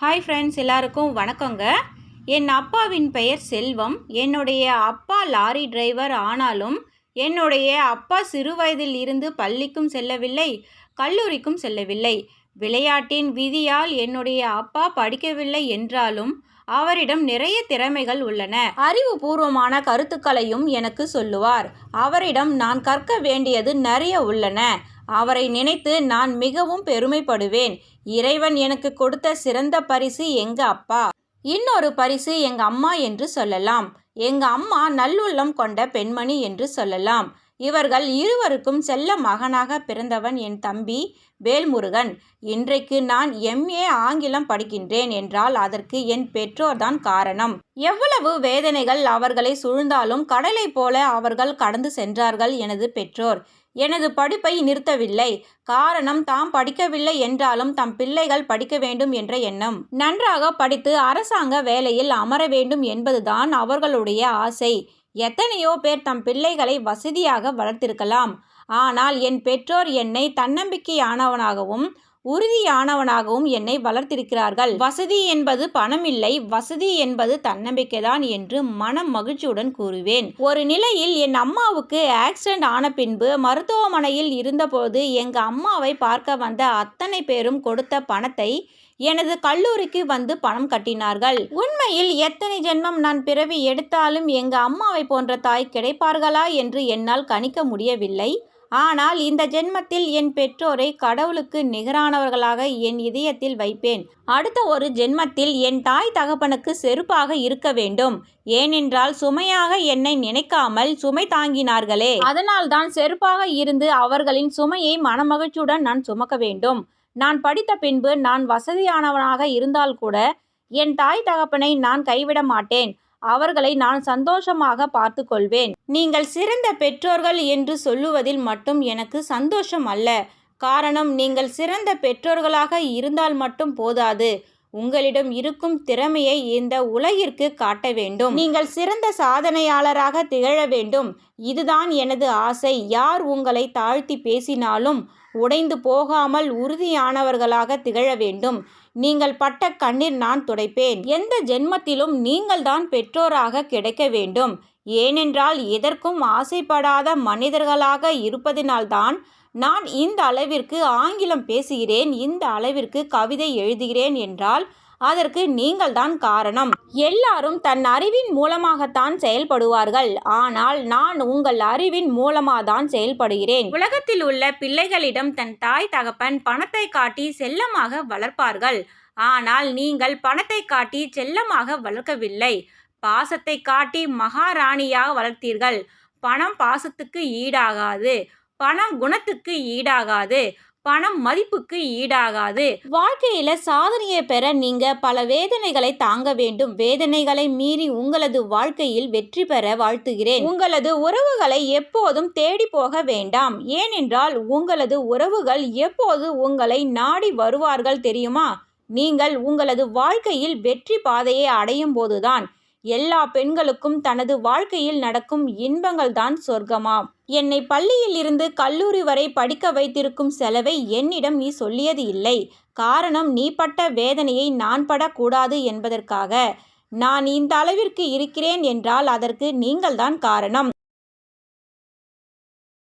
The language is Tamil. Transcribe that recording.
ஹாய் ஃப்ரெண்ட்ஸ் எல்லாருக்கும் வணக்கங்க. என் அப்பாவின் பெயர் செல்வம். என்னுடைய அப்பா லாரி டிரைவர் ஆனாலும் என்னுடைய அப்பா சிறுவயதில் இருந்து பள்ளிக்கும் செல்லவில்லை கல்லூரிக்கும் செல்லவில்லை. விளையாட்டின் விதியால் என்னுடைய அப்பா படிக்கவில்லை என்றாலும் அவரிடம் நிறைய திறமைகள் உள்ளன. அறிவுபூர்வமான கருத்துக்களையும் எனக்கு சொல்லுவார். அவரிடம் நான் கற்க வேண்டியது நிறைய உள்ளன. அவரை நினைத்து நான் மிகவும் பெருமைப்படுவேன். இறைவன் எனக்கு கொடுத்த சிறந்த பரிசு எங்க அப்பா? இன்னொரு பரிசு எங்க அம்மா என்று சொல்லலாம். எங்க அம்மா நல்லுள்ளம் கொண்ட பெண்மணி என்று சொல்லலாம். இவர்கள் இருவருக்கும் செல்ல மகனாக பிறந்தவன் என் தம்பி வேல்முருகன். இன்றைக்கு நான் எம்ஏ ஆங்கிலம் படிக்கின்றேன் என்றால் அதற்கு என் பெற்றோர்தான் காரணம். எவ்வளவு வேதனைகள் அவர்களை சூழ்ந்தாலும் கடலை போல அவர்கள் கடந்து சென்றார்கள் எனது பெற்றோர். எனது படிப்பை நிறுத்தவில்லை. காரணம் தாம் படிக்கவில்லை என்றாலும் தம் பிள்ளைகள் படிக்க வேண்டும் என்ற எண்ணம். நன்றாக படித்து அரசாங்க வேலையில் அமர வேண்டும் என்பதுதான் அவர்களுடைய ஆசை. எத்தனையோ பேர் தம் பிள்ளைகளை வசதியாக வளர்த்திருக்கலாம். ஆனால் என் பெற்றோர் என்னை தன்னம்பிக்கையானவனாகவும் உறுதியானவனாகவும் என்னை வளர்த்திருக்கிறார்கள். வசதி என்பது பணம் இல்லை வசதி என்பது தன்னம்பிக்கைதான் என்று மனம் மகிழ்ச்சியுடன் கூறுவேன். ஒரு நிலையில் என் அம்மாவுக்கு ஆக்சிடென்ட் ஆன பின்பு மருத்துவமனையில் இருந்தபோது எங்க அம்மாவை பார்க்க வந்த அத்தனை பேரும் கொடுத்த பணத்தை எனது கல்லூரிக்கு வந்து பணம் கட்டினார்கள். உண்மையில் எத்தனை ஜென்மம் நான் பிறவி எடுத்தாலும் எங்க அம்மாவை போன்ற தாய் கிடைப்பார்களா என்று என்னால் கணிக்க முடியவில்லை. ஆனால் இந்த ஜென்மத்தில் என் பெற்றோரை கடவுளுக்கு நிகரானவர்களாக என் இதயத்தில் வைப்பேன். அடுத்த ஒரு ஜென்மத்தில் என் தாய் தகப்பனுக்கு செருப்பாக இருக்க வேண்டும். ஏனென்றால் சுமையாக என்னை நினைக்காமல் சுமை தாங்கினார்களே. அதனால்தான் செருப்பாக இருந்து அவர்களின் சுமையை மனமகிழ்ச்சியுடன் நான் சுமக்க வேண்டும். நான் படித்த பின்பு நான் வசதியானவனாக இருந்தால் கூட என் தாய் தகப்பனை நான் கைவிட மாட்டேன். அவர்களை நான் சந்தோஷமாக பார்த்து கொள்வேன் நீங்கள் சிறந்த பெற்றோர்கள் என்று சொல்லுவதில் மட்டும் எனக்கு சந்தோஷம் அல்ல. காரணம் நீங்கள் சிறந்த பெற்றோர்களாக இருந்தால் மட்டும் போதாது. உங்களிடம் இருக்கும் திறமையை இந்த உலகிற்கு காட்ட வேண்டும். நீங்கள் சிறந்த சாதனையாளராக திகழ வேண்டும். இதுதான் எனது ஆசை. யார் உங்களை தாழ்த்தி பேசினாலும் உடைந்து போகாமல் உறுதியானவர்களாக திகழ வேண்டும். நீங்கள் பட்ட கண்ணீர் நான் துடைப்பேன். எந்த ஜென்மத்திலும் நீங்கள்தான் பெற்றோராக கிடைக்க வேண்டும். ஏனென்றால் எதற்கும் ஆசைப்படாத மனிதர்களாக இருப்பதினால்தான் நான் இந்த அளவிற்கு ஆங்கிலம் பேசுகிறேன். இந்த அளவிற்கு கவிதை எழுதுகிறேன் என்றால் அதற்கு நீங்கள்தான் காரணம். எல்லாரும் தன் அறிவின் மூலமாகத்தான் செயல்படுவார்கள். ஆனால் நான் உங்கள் அறிவின் மூலமாதான் செயல்படுகிறேன். உலகத்தில் உள்ள பிள்ளைகளிடம் தன் தாய் தகப்பன் பணத்தை காட்டி செல்லமாக வளர்ப்பார்கள். ஆனால் நீங்கள் பணத்தை காட்டி செல்லமாக வளர்க்கவில்லை. பாசத்தை காட்டி மகாராணியாக வளர்த்தீர்கள். பணம் பாசத்துக்கு ஈடாகாது. பணம் குணத்துக்கு ஈடாகாது. பணம் மதிப்புக்கு ஈடாகாது. வாழ்க்கையில சாதனையை பெற நீங்க பல வேதனைகளை தாங்க வேண்டும். வேதனைகளை மீறி உங்களது வாழ்க்கையில் வெற்றி பெற வாழ்த்துகிறேன். உங்களது உறவுகளை எப்போதும் தேடி போக வேண்டாம். ஏனென்றால் உங்களது உறவுகள் எப்போது உங்களை நாடி வருவார்கள் தெரியுமா? நீங்கள் உங்களது வாழ்க்கையில் வெற்றி பாதையை அடையும் போதுதான். எல்லா பெண்களுக்கும் தனது வாழ்க்கையில் நடக்கும் இன்பங்கள் தான் சொர்க்கமாம் என்னை பள்ளியில் இருந்து கல்லூரி வரை படிக்க வைத்திருக்கும் செலவை என்னிடம் நீ சொல்லியது இல்லை. காரணம் நீ பட்ட வேதனையை நான் படக்கூடாது என்பதற்காக. நான் இந்த அளவிற்கு இருக்கிறேன் என்றால் அதற்கு நீங்கள்தான் காரணம்.